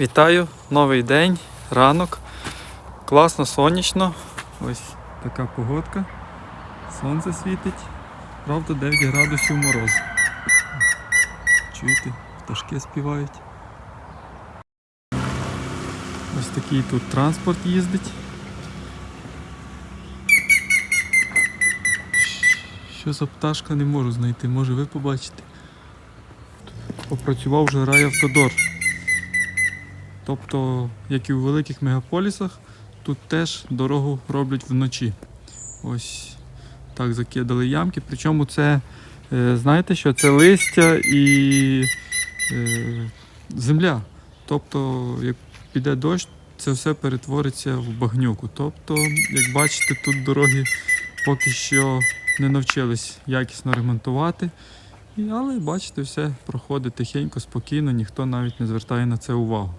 Вітаю, новий день, ранок. Класно, сонячно. Ось така погодка. Сонце світить. Правда, 9 градусів мороз. Чуєте, пташки співають. Ось такий тут транспорт їздить. Що за пташка не можу знайти, може ви побачите. Попрацював вже райавтодор. Тобто, як і у великих мегаполісах, тут теж дорогу роблять вночі. Ось так закидали ямки. Причому це, е, знаєте що, це листя і е, земля. Тобто, як піде дощ, це все перетвориться в багнюку. Тобто, як бачите, тут дороги поки що не навчились якісно ремонтувати. Але бачите, все проходить тихенько, спокійно, ніхто навіть не звертає на це увагу.